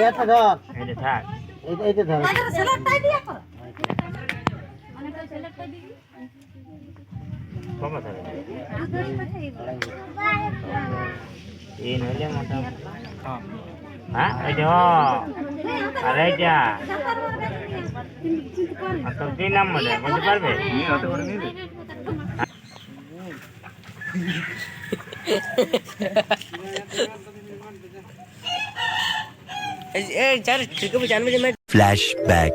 এটা ধর। এটা থাক। এইটা এইটা ধর। কম থাকে এই নইলে মোটা হ্যাঁ এইটা আর এইটা আর তোর কি নাম বলে বলতে পারবে? ফ্ল্যাশব্যাক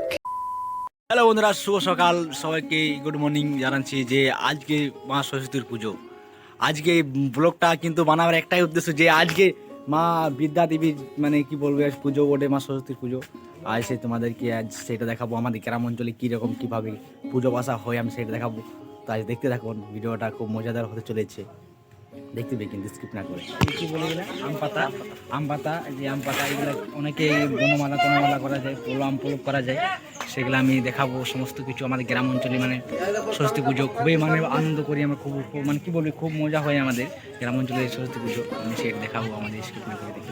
হ্যালো বন্ধুরা শুভ সকাল। সবাইকে গুড মর্নিং জানাচ্ছি যে আজকে মা সরস্বতীর পুজো। আজকে ব্লগটা কিন্তু বানাবার একটাই উদ্দেশ্য যে আজকে মা বিদ্যা দেবীর মানে কি বলবে আজ পুজো ওঠে মা সরস্বতীর পুজো। আজ সে তোমাদেরকে আজ সেটা দেখাবো আমাদের গ্রাম অঞ্চলে কীরকম কীভাবে পুজো বাসা হয় আমি সেটা দেখাবো। তো আজ দেখতে থাকুন ভিডিওটা খুব মজাদার হতে চলেছে। দেখতে পেয়ে কিন্তু স্কিপ না করে। কি বলে গেলে আম পাতা? আম পাতা যে আম পাতা, এগুলো অনেকে বনমালা, তনমালা করা যায়, পোলো আম পোলক করা যায়। সেগুলো আমি দেখাবো, সমস্ত কিছু আমাদের গ্রাম অঞ্চলে মানে সরস্বতী পুজো খুবই মানে আনন্দ করি, আমরা খুব মানে কি বলবি, খুব মজা হয় আমাদের গ্রাম অঞ্চলে সরস্বতী পুজো। আমি সেটা দেখাবো, আমাদের স্কিপ না করে দেখি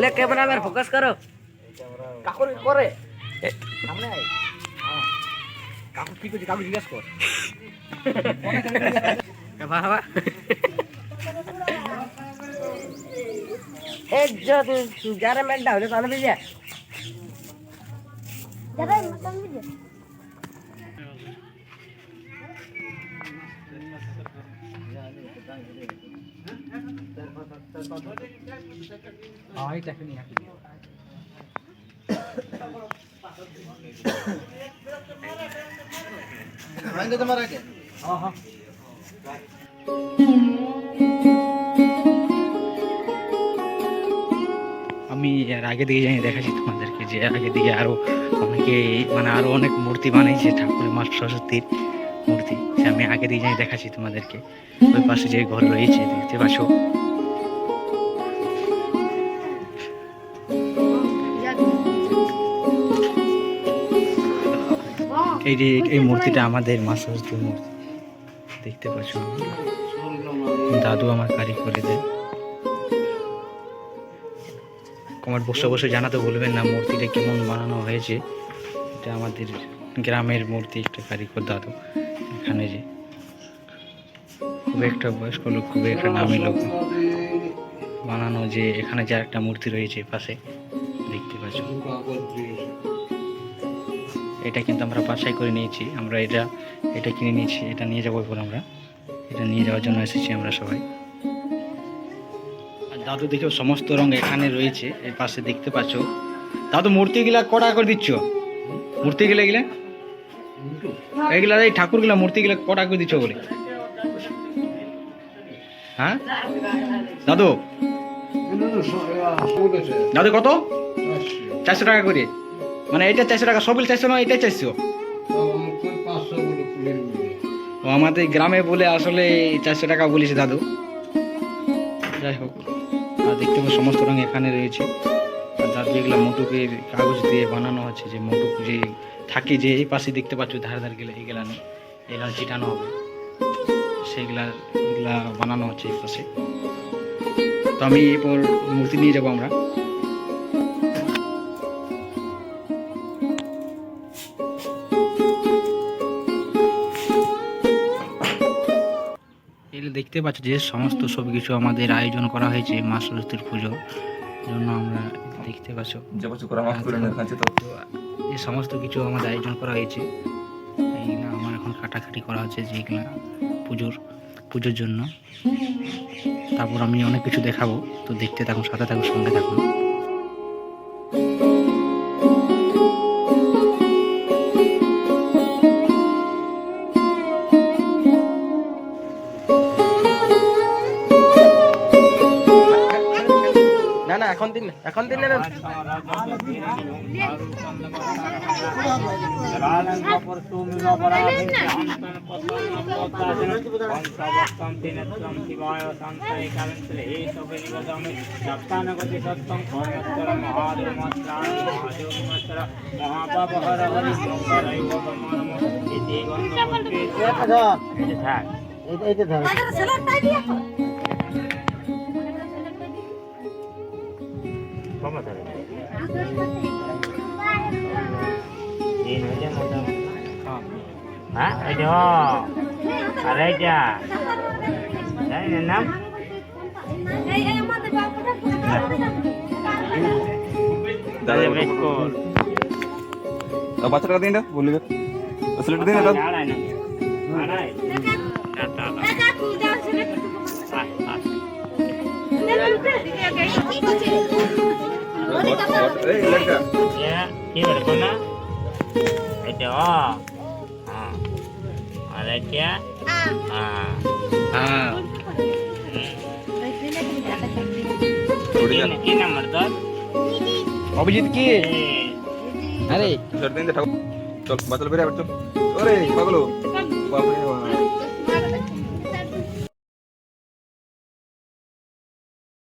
લે કેમેરામેન ફોકસ કરો কাকুর করে। সামনে আয়। হ্যাঁ। কাকু কি করছে? কাকু জিজ্ঞেস কর। বাবা এক যা তুই সুগারে মেলটা হলে কানে বিজে যাবে কানে বিজে Yeah, I think it's a good idea. ये टेक्निक है ভাঙ্গে তোমার আগে हाँ हाँ আমি এর আগে দিকে জানি দেখাচ্ছি তোমাদেরকে যে এর আগে দিকে আরো অনেকে মানে আরো অনেক মূর্তি বানাইছে ঠাকুরের মা সরস্বতীর মূর্তি সে আমি আগে দিকে জানি দেখাচ্ছি তোমাদেরকে ওই পাশে যে ঘর রয়েছে দেখতে পাচ্ছ এই যে এই মূর্তিটা আমাদের মা সরস্বতীর মূর্তি। দেখতে পাচ্ছ? দাদু আমার কারি করে দেয় কমেন্ট বসে বসে জানাতে বলবেন না মূর্তিটা কেমন বানানো হয়েছে। এটা আমাদের গ্রামের মূর্তি একটা কারিগর দাদু। এখানে যে খুব একটা বয়স্ক লোক খুবই একটা নামি লোক। বানানো যে এখানে যে একটা মূর্তি রয়েছে পাশে। দেখতে পাচ্ছ? এটা কিন্তু আমরা বাছাই করে নিয়েছি। আমরা এটা এটা কিনে নিয়েছি, এটা নিয়ে যাব এবার আমরা। এটা নিয়ে যাওয়ার জন্য এসেছি আমরা সবাই। আর দাদু দেখো সমস্ত রং এখানে রয়েছে এর পাশে দেখতে পাচ্ছ। দাদু, মূর্তিগুলা কটা করে দিচ্ছ? মূর্তিগুলা এগুলা? এগুলা এই ঠাকুরগুলা মূর্তিগুলা কটা করে দিচ্ছ বলে? হ্যাঁ? দাদু? দাদু কত? চারশো টাকা করে। মানে এটা চারশো টাকা সবগুলো চারশো না এটাই চারশো ও, আমাদের গ্রামে বলে আসলে চারশো টাকা বলেছে দাদু। যাই হোক, আর দেখতে পাবো সমস্ত রঙ এখানে রয়েছে। আর দাদু এগুলো মোটুকের কাগজ দিয়ে বানানো হচ্ছে যে মোটুক যে থাকে যে এই পাশে দেখতে পাচ্ছ, ধারে ধারে গেলে এইগুলা নেই এগুলো চিটানো হবে। সেইগুলা, এগুলা বানানো হচ্ছে এই পাশে। তো আমি এরপর মূর্তি নিয়ে যাব আমরা। দেখতে পাচ্ছ যে সমস্ত সব কিছু আমাদের আয়োজন করা হয়েছে মা সরস্বতীর পুজো। জন্য আমরা দেখতে পাচ্ছ। এই সমস্ত কিছু আমাদের আয়োজন করা হয়েছে। এইগুলো আমার এখন কাটাকাটি করা হচ্ছে যেগুলো পুজোর পুজোর জন্য। তারপর আমি অনেক কিছু দেখাবো। তো দেখতে থাকুন সাথে থাকুন সঙ্গে থাকুন। এখন দিন এখন দিন না না। থাক কবে ধরে। এই নইলে মোটামুটি হ্যাঁ এই যে ও আর এইটা জানি না নাম দাদা বেশ কোল বাচ্চাটা দিন এটা বললি ছেলেটা দিন এটা Ya, ini Ah, ah, ah, ah, ah, ah, ah, ah, ah, ah, ah, ah, ah, ah, ah, ah, ah, ah, ah, ah,